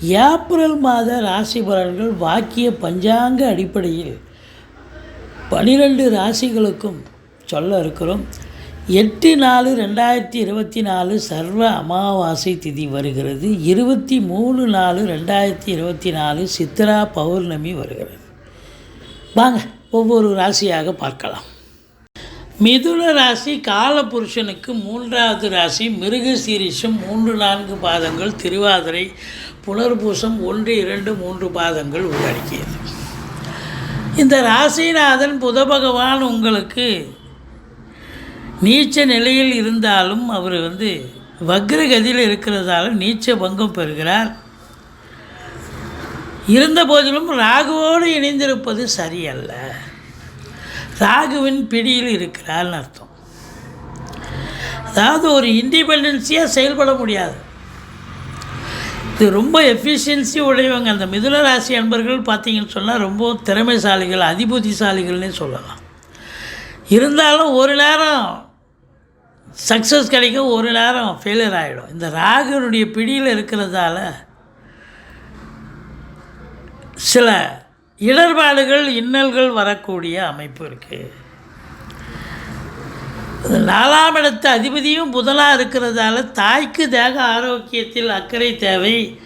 April மாத ராசி பலன்கள் வாக்கிய பஞ்சாங்க அடிப்படையில் பனிரெண்டு ராசிகளுக்கும் சொல்ல இருக்கிறோம். எட்டு நாலு ரெண்டாயிரத்தி இருபத்தி நாலு சர்வ அமாவாசை திதி வருகிறது. இருபத்தி மூணு நாலு ரெண்டாயிரத்தி இருபத்தி நாலு சித்ரா பௌர்ணமி வருகிறது. வாங்க ஒவ்வொரு ராசியாக பார்க்கலாம். மிதுன ராசி காலபுருஷனுக்கு மூன்றாவது ராசி மிருகசீரிஷம் மூன்று நான்கு பாதங்கள் திருவாதிரை புனர்பூசம் ஒன்று இரண்டு மூன்று பாதங்கள் உள்ளடக்கியது. இந்த ராசிநாதன் புத பகவான் உங்களுக்கு நீச்ச நிலையில் இருந்தாலும் அவர் வந்து வக்ரகதியில் இருக்கிறதால நீச்ச பங்கம் பெறுகிறார். இருந்த போதிலும் ராகுவோடு இணைந்திருப்பது சரியல்ல. ராகுவின் பிடியில் இருக்கிறாள்னு அர்த்தம். அதாவது ஒரு இண்டிபெண்டன்ஸியாக செயல்பட முடியாது. இது ரொம்ப எஃபிஷியன்சி உடையவங்க. அந்த மிதுன ராசி அன்பர்கள் பார்த்தீங்கன்னு சொன்னால் ரொம்ப திறமைசாலிகள் அதிபுத்திசாலிகள்னே சொல்லலாம். இருந்தாலும் ஒரு நேரம் சக்ஸஸ் கிடைக்கும் ஒரு நேரம் ஃபெயிலியர் ஆகிடும் இந்த ராகுனுடைய பிடியில் இருக்கிறதால சில இடர்பாடுகள் இன்னல்கள் வரக்கூடிய அமைப்பு இருக்குது நாலாம் இடத்து அதிபதியும் புதனாக இருக்கிறதால தாய்க்கு தேக ஆரோக்கியத்தில் அக்கறை தேவை.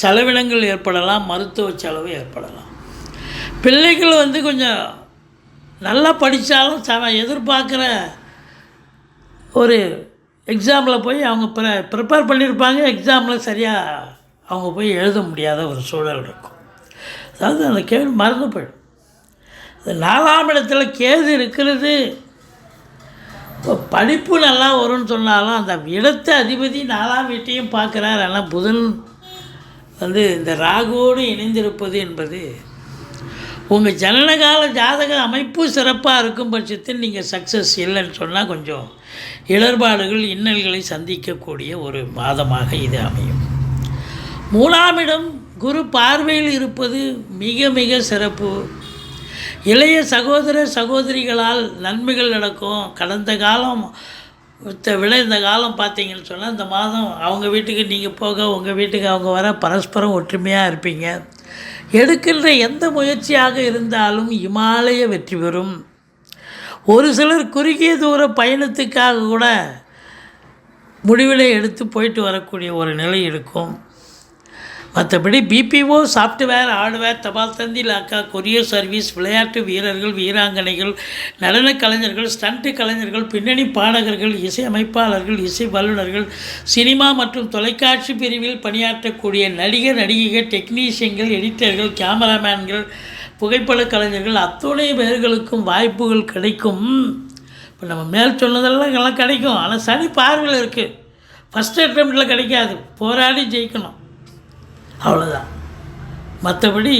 செலவினங்கள் ஏற்படலாம் மருத்துவ செலவு ஏற்படலாம். பிள்ளைகள் வந்து கொஞ்சம் நல்லா படித்தாலும் ச எதிர்பார்க்குற ஒரு எக்ஸாமில் போய் அவங்க ப்ர ப்ரிப்பேர் பண்ணியிருப்பாங்க எக்ஸாமில் சரியாக அவங்க போய் எழுத முடியாத ஒரு சூழல் இருக்கும். அதாவது அந்த கேள்வி மறந்து போயிடும். அது நாலாம் இடத்துல கேது இருக்கிறது. இப்போ படிப்பு நல்லா வரும்னு சொன்னாலும் அந்த இடத்த அதிபதி நாலாம் வீட்டையும் பார்க்குறார். ஆனால் புதன் வந்து இந்த ராகுவோடு இணைந்திருப்பது என்பது உங்கள் ஜனனகால ஜாதக அமைப்பு சிறப்பாக இருக்கும் பட்சத்தில் நீங்கள் சக்ஸஸ் இல்லைன்னு சொன்னால் கொஞ்சம் இடர்பாடுகள் இன்னல்களை சந்திக்கக்கூடிய ஒரு மாதமாக இது அமையும். மூணாம் இடம் குரு பார்வையில் இருப்பது மிக மிக சிறப்பு. இளைய சகோதர சகோதரிகளால் நன்மைகள் நடக்கும். கடந்த காலம் த- விட இந்த காலம் பார்த்தீங்கன்னு சொன்னால் இந்த மாதம் அவங்க வீட்டுக்கு நீங்கள் போக உங்கள் வீட்டுக்கு அவங்க வர பரஸ்பரம் ஒற்றுமையாக இருப்பீங்க. எடுக்கின்ற எந்த முயற்சியாக இருந்தாலும் இமாலய வெற்றி பெறும். ஒரு சிலர் குறுகிய தூர பயணத்துக்காக கூட முடிவிலை எடுத்து போயிட்டு வரக்கூடிய ஒரு நிலை இருக்கும். மற்றபடி பிபிஓ சாஃப்ட்வேர் ஹார்ட்வேர் தபால் தந்தி லாக்கா கொரியர் சர்வீஸ் விளையாட்டு வீரர்கள் வீராங்கனைகள் நடனக் கலைஞர்கள் ஸ்டண்ட்டு கலைஞர்கள் பின்னணி பாடகர்கள் இசை அமைப்பாளர்கள் இசை வல்லுநர்கள் சினிமா மற்றும் தொலைக்காட்சி பிரிவில் பணியாற்றக்கூடிய நடிகர் நடிகைகள் டெக்னீஷியன்கள் எடிட்டர்கள் கேமராமேன்கள் புகைப்பட கலைஞர்கள் அத்துணை பேர்களுக்கும் வாய்ப்புகள் கிடைக்கும். இப்போ நம்ம மேல் சொன்னதெல்லாம் எல்லாம் கிடைக்கும். ஆனால் சனி பார்வையில் இருக்குது ஃபஸ்ட் அட்டம்ப்டில் கிடைக்காது. போராடி ஜெயிக்கணும். அவ்வளோதான் மற்றபடி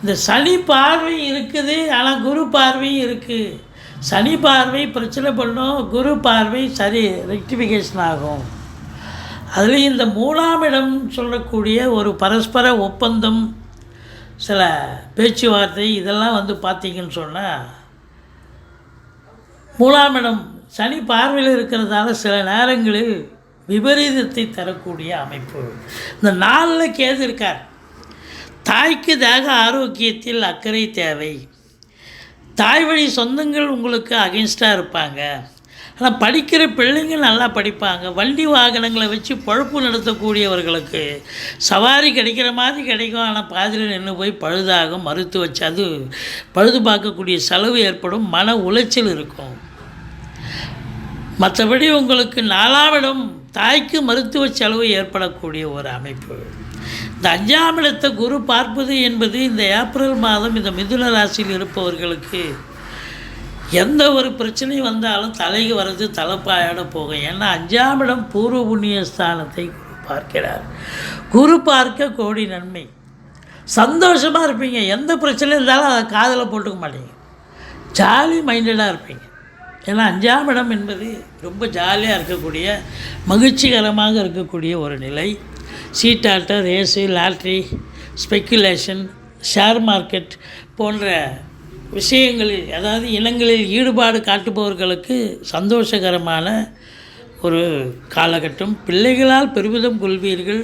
இந்த சனி பார்வை இருக்குது ஆனால் குரு பார்வையும் இருக்குது சனி பார்வை பிரச்சனை பண்ணும் குரு பார்வை சரி ரெக்டிஃபிகேஷன் ஆகும். அதுலேயும் இந்த மூணாம் இடம் சொல்லக்கூடிய ஒரு பரஸ்பர ஒப்பந்தம் சில பேச்சுவார்த்தை இதெல்லாம் வந்து பார்த்தீங்கன்னு சொன்னால் மூணாம் இடம் சனி பார்வையில் இருக்கிறதால சில நேரங்களில் விபரீதத்தை தரக்கூடிய அமைப்பு. இந்த நாளில் கேது இருக்கார். தாய்க்கு தேக ஆரோக்கியத்தில் அக்கறை தேவை. தாய் வழி சொந்தங்கள் உங்களுக்கு அகென்ஸ்டாக இருப்பாங்க. ஆனால் படிக்கிற பிள்ளைங்க நல்லா படிப்பாங்க. வண்டி வாகனங்களை வச்சு பொழப்பு நடத்தக்கூடியவர்களுக்கு சவாரி கிடைக்கிற மாதிரி கிடைக்கும். ஆனால் பாதியில் நின்று போய் பழுதாகும் மறுத்து வச்சு அது பழுது பார்க்கக்கூடிய செலவு ஏற்படும். மன உளைச்சல் இருக்கும். மற்றபடி உங்களுக்கு நாலாவிடம் தாய்க்கு மருத்துவ செலவு ஏற்படக்கூடிய ஒரு அமைப்பு. இந்த அஞ்சாம் இடத்தை குரு பார்ப்பது என்பது இந்த ஏப்ரல் மாதம் இந்த மிதுன ராசியில் இருப்பவர்களுக்கு எந்த ஒரு பிரச்சனையும் வந்தாலும் தலைக்கு வர்றது தலைப்பாயோட போகும். ஏன்னா அஞ்சாம் இடம் பூர்வ புண்ணிய ஸ்தானத்தை குரு பார்க்கிறார். குரு பார்க்க கோடி நன்மை. சந்தோஷமாக இருப்பீங்க. எந்த பிரச்சனை இருந்தாலும் அதை காதில் போட்டுக்க மாட்டீங்க. ஜாலி மைண்டடாக இருப்பீங்க. ஏன்னா அஞ்சாம் இடம் என்பது ரொம்ப ஜாலியாக இருக்கக்கூடிய மகிழ்ச்சிகரமாக இருக்கக்கூடிய ஒரு நிலை. சீட்டாட்டம் race lottery speculation share market போன்ற விஷயங்களில் அதாவது இனங்களில் ஈடுபாடு காட்டுபவர்களுக்கு சந்தோஷகரமான ஒரு காலகட்டம். பிள்ளைகளால் பெருமிதம் கொள்வீர்கள்.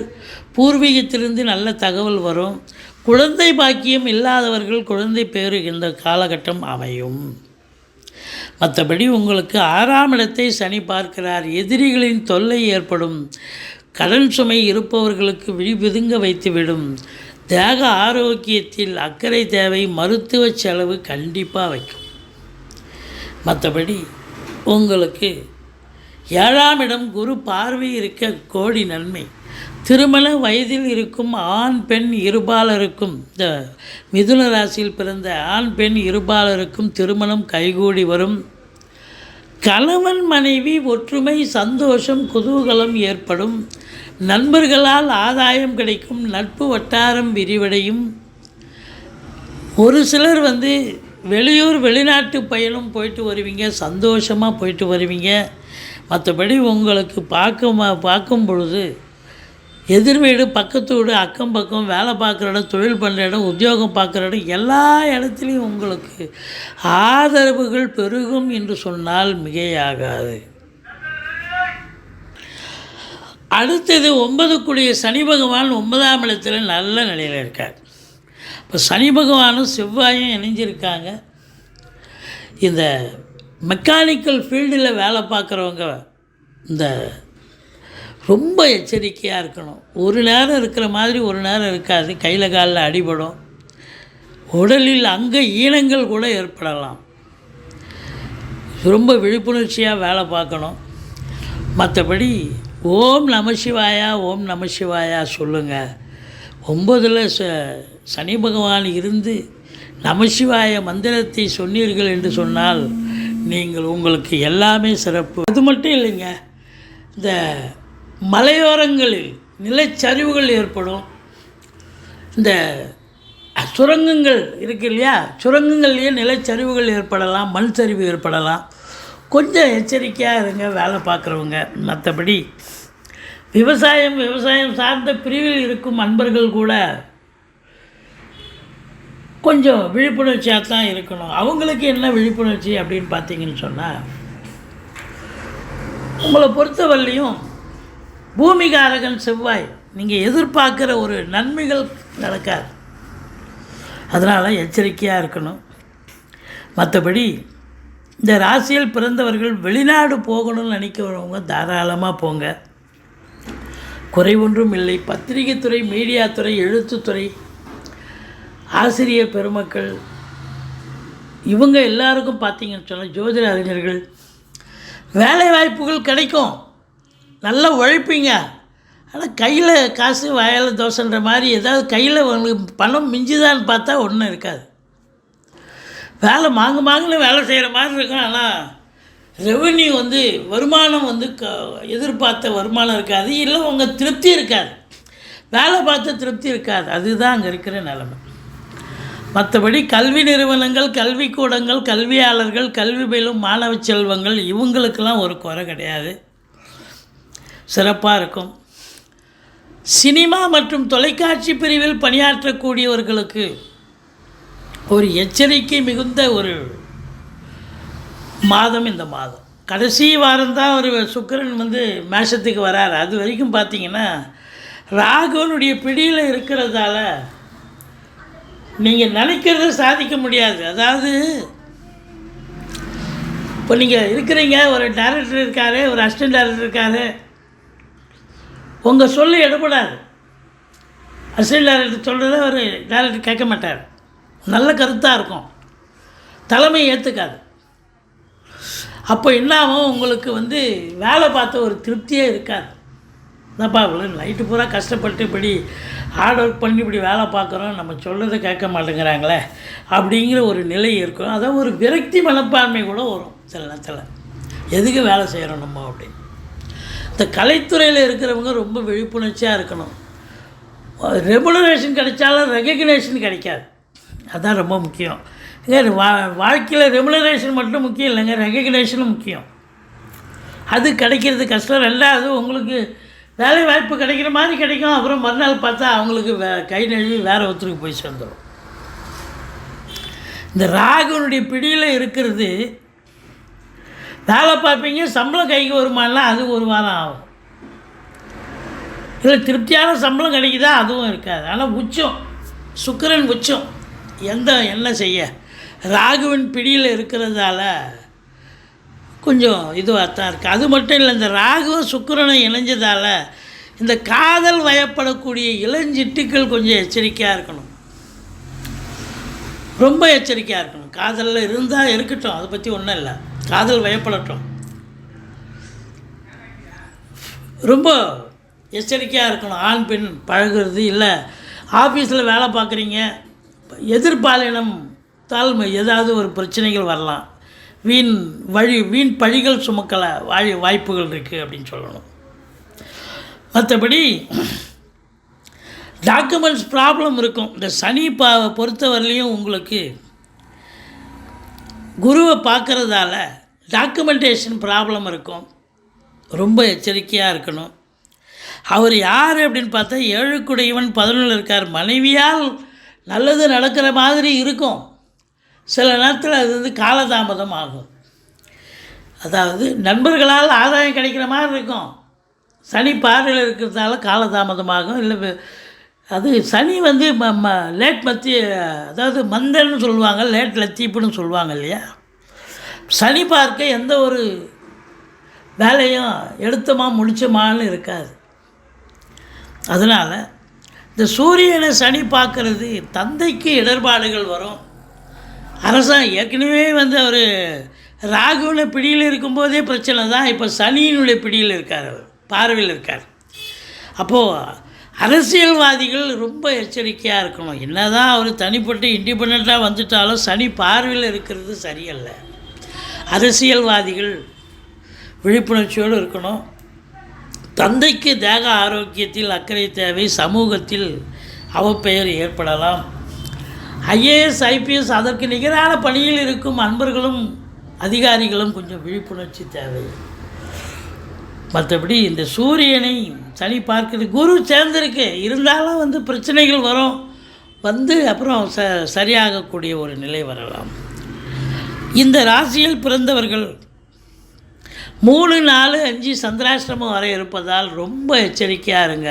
பூர்வீகத்திலிருந்து நல்ல தகவல் வரும். குழந்தை பாக்கியம் இல்லாதவர்கள் குழந்தை பேரு இந்த காலகட்டம் அமையும். மற்றபடி உங்களுக்கு ஆறாம் இடத்தை சனி பார்க்கிறார். எதிரிகளின் தொல்லை ஏற்படும். கடன் சுமை இருப்பவர்களுக்கு விழிபிதுங்க வைத்துவிடும். தேக ஆரோக்கியத்தில் அக்கறை தேவை. மருத்துவ செலவு கண்டிப்பாக வைக்கும். மற்றபடி உங்களுக்கு ஏழாம் இடம் குரு பார்வை இருக்க கோடி நன்மை. திருமண வயதில் இருக்கும் ஆண் பெண் இருபாலருக்கும் இந்த மிதுன ராசியில் பிறந்த ஆண் பெண் இருபாலருக்கும் திருமணம் கைகூடி வரும். கணவன் மனைவி ஒற்றுமை சந்தோஷம் குதூகலம் ஏற்படும். நண்பர்களால் ஆதாயம் கிடைக்கும் நட்பு வட்டாரம் விரிவடையும். ஒரு சிலர் வந்து வெளியூர் வெளிநாட்டு பயணம் போயிட்டு வருவீங்க சந்தோஷமாக போயிட்டு வருவீங்க. மற்றபடி உங்களுக்கு பார்க்க பார்க்கும் பொழுது எதிர் வீடு பக்கத்து வீடு அக்கம் பக்கம் வேலை பார்க்குற இடம் தொழில் பண்ணுற இடம் உத்தியோகம் பார்க்குற இடம் எல்லா இடத்துலையும் உங்களுக்கு ஆதரவுகள் பெருகும் என்று சொன்னால் மிகையாகாது. அடுத்தது ஒன்பது கூடிய சனி பகவான் ஒன்பதாம் இடத்துல நல்ல நிலையில் இருக்கார். இப்போ சனி பகவானும் செவ்வாயும் இணைஞ்சிருக்காங்க. இந்த மெக்கானிக்கல் ஃபீல்டில் வேலை பார்க்குறவங்க இந்த ரொம்ப எச்சரிக்கையாக இருக்கணும். ஒரு நேரம் இருக்கிற மாதிரி ஒரு நேரம் இருக்காது. கையில் காலில் அடிபடும். உடலில் அங்க ஈனங்கள் கூட ஏற்படலாம். ரொம்ப விழிப்புணர்ச்சியாக வேலை பார்க்கணும். மற்றபடி ஓம் நம சிவாயா ஓம் நம சிவாயா சொல்லுங்கள் ஒம்பதில் ச சனி பகவான் இருந்து நமசிவாய மந்திரத்தை சொன்னீர்கள் என்று சொன்னால் நீங்கள் உங்களுக்கு எல்லாமே சிறப்பு. அது மட்டும் இல்லைங்க. இந்த மலையோரங்களில் நிலச்சரிவுகள் ஏற்படும். இந்த சுரங்கங்கள் இருக்கு இல்லையா? சுரங்கங்கள்லேயே நிலச்சரிவுகள் ஏற்படலாம் மண் சரிவு ஏற்படலாம். கொஞ்சம் எச்சரிக்கையாக இருங்க வேலை பார்க்குறவங்க. மற்றபடி விவசாயம் விவசாயம் சார்ந்த பிரிவில் இருக்கும் அன்பர்கள் கூட கொஞ்சம் விழிப்புணர்ச்சியாக தான் இருக்கணும். அவங்களுக்கு என்ன விழிப்புணர்ச்சி அப்படின்னு பார்த்தீங்கன்னு சொன்னால் உங்களை பொறுத்தவரையிலையும் பூமிகாரகன் செவ்வாய் நீங்கள் எதிர்பார்க்குற ஒரு நன்மைகள் நடக்காது. அதனால் எச்சரிக்கையாக இருக்கணும். மற்றபடி இந்த ராசியில் பிறந்தவர்கள் வெளிநாடு போகணும்னு நினைக்கிறவங்க தாராளமாக போங்க. குறை ஒன்றும் இல்லை. பத்திரிகை துறை மீடியா துறை எழுத்துத்துறை ஆசிரியர் பெருமக்கள் இவங்க எல்லாருக்கும் பார்த்தீங்கன்னு சொன்னால் ஜோதிட அறிஞர்கள் வேலை வாய்ப்புகள் கிடைக்கும். நல்லா உழைப்பீங்க. ஆனால் கையில் காசு வயலில் தோசைன்ற மாதிரி ஏதாவது கையில் உங்களுக்கு பணம் மிஞ்சுதான்னு பார்த்தா ஒன்றும் இருக்காது. வேலை மாங்கு மாங்குன்னு வேலை செய்கிற மாதிரி இருக்கும். ஆனால் ரெவன்யூ வந்து வருமானம் வந்து க எதிர்பார்த்த வருமானம் இருக்காது. இல்லை உங்கள் திருப்தி இருக்காது. வேலை பார்த்த திருப்தி இருக்காது. அதுதான் அங்கே இருக்கிற நிலைமை. மற்றபடி கல்வி நிறுவனங்கள் கல்விக்கூடங்கள் கல்வியாளர்கள் கல்வி பயிலும் மாணவ செல்வங்கள் இவங்களுக்கெல்லாம் ஒரு குறை கிடையாது. சிறப்பாக இருக்கும். சினிமா மற்றும் தொலைக்காட்சி பிரிவில் பணியாற்றக்கூடியவர்களுக்கு ஒரு எச்சரிக்கை மிகுந்த ஒரு மாதம் இந்த மாதம். கடைசி வாரம் தான் ஒரு சுக்கிரன் வந்து மேஷத்துக்கு வரார். அது வரைக்கும் பார்த்தீங்கன்னா ராகுவனுடைய பிடியில் இருக்கிறதால நீங்கள் நினைக்கிறத சாதிக்க முடியாது. அதாவது இப்போ நீங்கள் இருக்கிறீங்க ஒரு டேரக்டர் இருக்காரு ஒரு அசிஸ்டன்ட் டேரக்டர் இருக்காரு. உங்கள் சொல்ல எடுபடாது. அசிஸ்டன்ட் டைரக்டர் சொல்கிறத அவர் டேரக்டர் கேட்க மாட்டார். நல்ல கருத்தாக இருக்கும். தலைமை ஏற்றுக்காது அப்போ என்ன உங்களுக்கு வந்து வேலை பார்த்த ஒரு திருப்தியே இருக்காது. என்னப்பா இவ்வளோ நைட்டு பூரா கஷ்டப்பட்டு இப்படி ஹார்ட் ஒர்க் பண்ணி இப்படி வேலை பார்க்குறோம். நம்ம சொல்கிறத கேட்க மாட்டேங்கிறாங்களே. அப்படிங்கிற ஒரு நிலை இருக்கும். அதான் ஒரு விரக்தி மனப்பான்மை கூட வரும். சில நேரத்தில். எதுக்கு வேலை செய்கிறோம் நம்ம அப்படின்னு. இந்த கலைத்துறையில் இருக்கிறவங்க ரொம்ப விழிப்புணர்ச்சியாக இருக்கணும். ரெமுனரேஷன் கிடைச்சாலும் ரெகக்னேஷன் கிடைக்காது. அதுதான் ரொம்ப முக்கியம். ஏங்க வா வாழ்க்கையில் ரெமுனரேஷன் மட்டும் முக்கியம் இல்லைங்க ரெகக்னேஷனும் முக்கியம். அது கிடைக்கிறது கஷ்டம். ரெண்டாவது உங்களுக்கு வேலை வாய்ப்பு கிடைக்கிற மாதிரி கிடைக்கும். அப்புறம் மறுநாள் பார்த்தா அவங்களுக்கு வே கை நழுவி வேறு ஒருத்தருக்கு போய் சேர்ந்துடும் இந்த ராகுனுடைய பிடியில் இருக்கிறது வேலை பார்ப்பீங்க சம்பளம் கைக்கு வருமானா அது ஒரு வாரம் ஆகும். இல்லை திருப்தியான சம்பளம் கிடைக்குதா அதுவும் இருக்காது. ஆனால் உச்சம். சுக்கரன் உச்சம். எந்த என்ன செய்ய? ராகுவின் பிடியில் இருக்கிறதால கொஞ்சம் இதுவாக தான் இருக்குது அது மட்டும் இல்லை இந்த ராகுவும் சுக்கிரனும் இணைஞ்சதால் இந்த காதல் வயப்படக்கூடிய இளஞ்சிட்டுக்கள் கொஞ்சம் எச்சரிக்கையாக இருக்கணும். ரொம்ப எச்சரிக்கையாக இருக்கணும். காதலில் இருந்தால் இருக்கட்டும் அதை பற்றி ஒன்றும் இல்லை. காதல் வயப்படட்டும். ரொம்ப எச்சரிக்கையாக இருக்கணும். ஆண் பெண் பழகுறது இல்லை. ஆஃபீஸில் வேலை பார்க்குறீங்க. எதிர்பாலினம் தாழ்மை ஏதாவது ஒரு பிரச்சனைகள் வரலாம். வீண் வழி வீண் பழிகள் சுமக்கல வாய் வாய்ப்புகள் இருக்குது அப்படின்னு சொல்லணும். மற்றபடி டாக்குமெண்ட்ஸ் ப்ராப்ளம் இருக்கும். இந்த சனி பா பொறுத்தவரையிலையும் உங்களுக்கு குருவை பார்க்குறதால டாக்குமெண்டேஷன் ப்ராப்ளம் இருக்கும். ரொம்ப எச்சரிக்கையாக இருக்கணும். அவர் யார் அப்படின்னு பார்த்தா ஏழுக்குடையவன் பதினொன்று இருக்கார். மனைவியால் நல்லது நடக்கிற மாதிரி இருக்கும். சில நேரத்தில் அது வந்து காலதாமதம் ஆகும். அதாவது நண்பர்களால் ஆதாயம் கிடைக்கிற மாதிரி இருக்கும். சனி பார்வையில் இருக்கிறதால காலதாமதமாகும். இல்லை அது சனி வந்து ம ம லேட் மத்தி அதாவது மந்தன்னு சொல்லுவாங்க லேட் லத்தீப்புன்னு சொல்லுவாங்க இல்லையா? சனி பார்க்க எந்த ஒரு வேலையும் எடுத்தமா முடிச்சமான்னு இருக்காது. அதனால் இந்த சூரியனை சனி பார்க்கறது தந்தைக்கு இடர்பாடுகள் வரும். அரசாங்கம் ஏற்கனவே வந்து அவர் ராகுவின பிடியில் இருக்கும்போதே பிரச்சனை தான். இப்போ சனியினுடைய பிடியில் இருக்கார் அவர் பார்வையில் இருக்கார். அப்போது அரசியல்வாதிகள் ரொம்ப எச்சரிக்கையாக இருக்கணும். என்ன தான் அவர் தனிப்பட்டு இண்டிபெண்ட்டாக வந்துட்டாலும் சனி பார்வையில் இருக்கிறது சரியல்ல. அரசியல்வாதிகள் விழிப்புணர்ச்சியோடு இருக்கணும். தந்தைக்கு தேக ஆரோக்கியத்தில் அக்கறை தேவை சமூகத்தில் அவப்பெயர் ஏற்படலாம். ஐஏஎஸ் ஐபிஎஸ் அதற்கு நிகரான பணியில் இருக்கும் அன்பர்களும் அதிகாரிகளும் கொஞ்சம் விழிப்புணர்ச்சி தேவை. மற்றபடி இந்த சூரியனை சனி பார்க்குது குரு சேர்ந்திருக்கு இருந்தாலும் வந்து பிரச்சனைகள் வரும். வந்து அப்புறம் ச சரியாகக்கூடிய ஒரு நிலை வரலாம். இந்த ராசியில் பிறந்தவர்கள் மூணு நாலு அஞ்சு சந்திராசிரமம் வரை இருப்பதால் ரொம்ப எச்சரிக்கையாக இருங்க.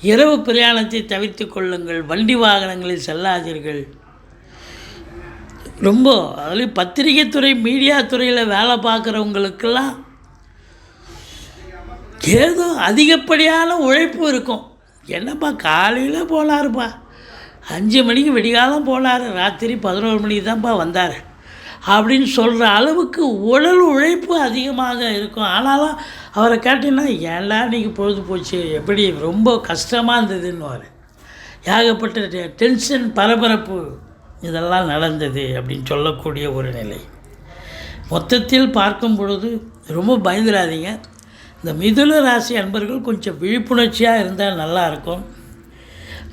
இரவு பிரயாணத்தை தவிர்த்து கொள்ளுங்கள். வண்டி வாகனங்களில் செல்லாதீர்கள். ரொம்ப அதுலேயும் பத்திரிகை துறை மீடியா துறையில் வேலை பார்க்குறவங்களுக்கெல்லாம் ஏதோ அதிகப்படியான உழைப்பு இருக்கும். என்னப்பா காலையில் போனாருப்பா அஞ்சு மணிக்கு விடிகாலம் போனார் ராத்திரி பதினோரு மணிக்கு தான்ப்பா வந்தார். அப்படின்னு சொல்கிற அளவுக்கு உடல் உழைப்பு அதிகமாக இருக்கும். ஆனாலும் அவரை கேட்டீங்கன்னா ஏன்டா நீங்கள் பொழுது போச்சு? எப்படி ரொம்ப கஷ்டமாக இருந்ததுன்னு ஏகப்பட்ட டெ- டென்ஷன் பரபரப்பு இதெல்லாம் நடந்தது அப்படின்னு சொல்லக்கூடிய ஒரு நிலை. மொத்தத்தில் பார்க்கும் பொழுது ரொம்ப பயந்துடாதீங்க இந்த மிதுன ராசி அன்பர்கள் கொஞ்சம் விழிப்புணர்ச்சியாக இருந்தால் நல்லா இருக்கும்.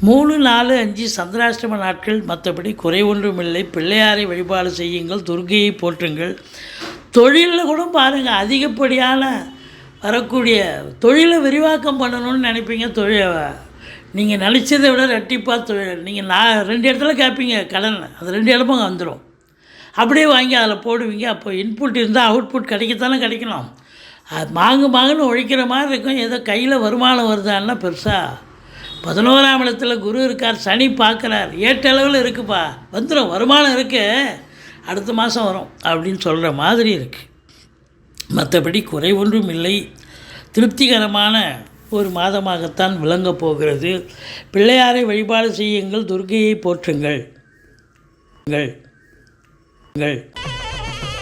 மூணு நாலு அஞ்சு சந்திராஷ்டம நாட்கள் மற்றபடி குறை ஒன்றும் இல்லை பிள்ளையாரை வழிபாடு செய்யுங்கள் துர்கையை போற்றுங்கள். தொழிலில் கூட பாருங்கள் அதிகப்படியான வரக்கூடிய தொழிலை விரிவாக்கம் பண்ணணும்னு நினைப்பீங்க. தொழில் நீங்கள் நினச்சதை விட ரெட்டிப்பாக தொழில். நீங்கள் நான் ரெண்டு இடத்துல கேட்பீங்க கடன். அது ரெண்டு இடமும் வந்துடும் அப்படியே வாங்கி அதில் போடுவீங்க. அப்போ இன்புட் இருந்தால் அவுட்புட் கிடைக்கத்தானே கிடைக்கணும். அது மாங்கு மாங்குன்னு ஒழிக்கிற மாதிரி இருக்கும். ஏதோ கையில் வருமானம் வருதான்னா பெருசாக பதினோராம் இடத்துல குரு இருக்கார் சனி பார்க்குறார். ஏற்றளவில் இருக்குப்பா. வந்துடும் வருமானம் இருக்கு. அடுத்த மாதம் வரும் அப்படின்னு சொல்கிற மாதிரி இருக்குது மற்றபடி குறை ஒன்றும் இல்லை. திருப்திகரமான ஒரு மாதமாகத்தான் விளங்கப் போகிறது. பிள்ளையாரை வழிபாடு செய்யுங்கள் துர்கையை போற்றுங்கள். ங்கள்.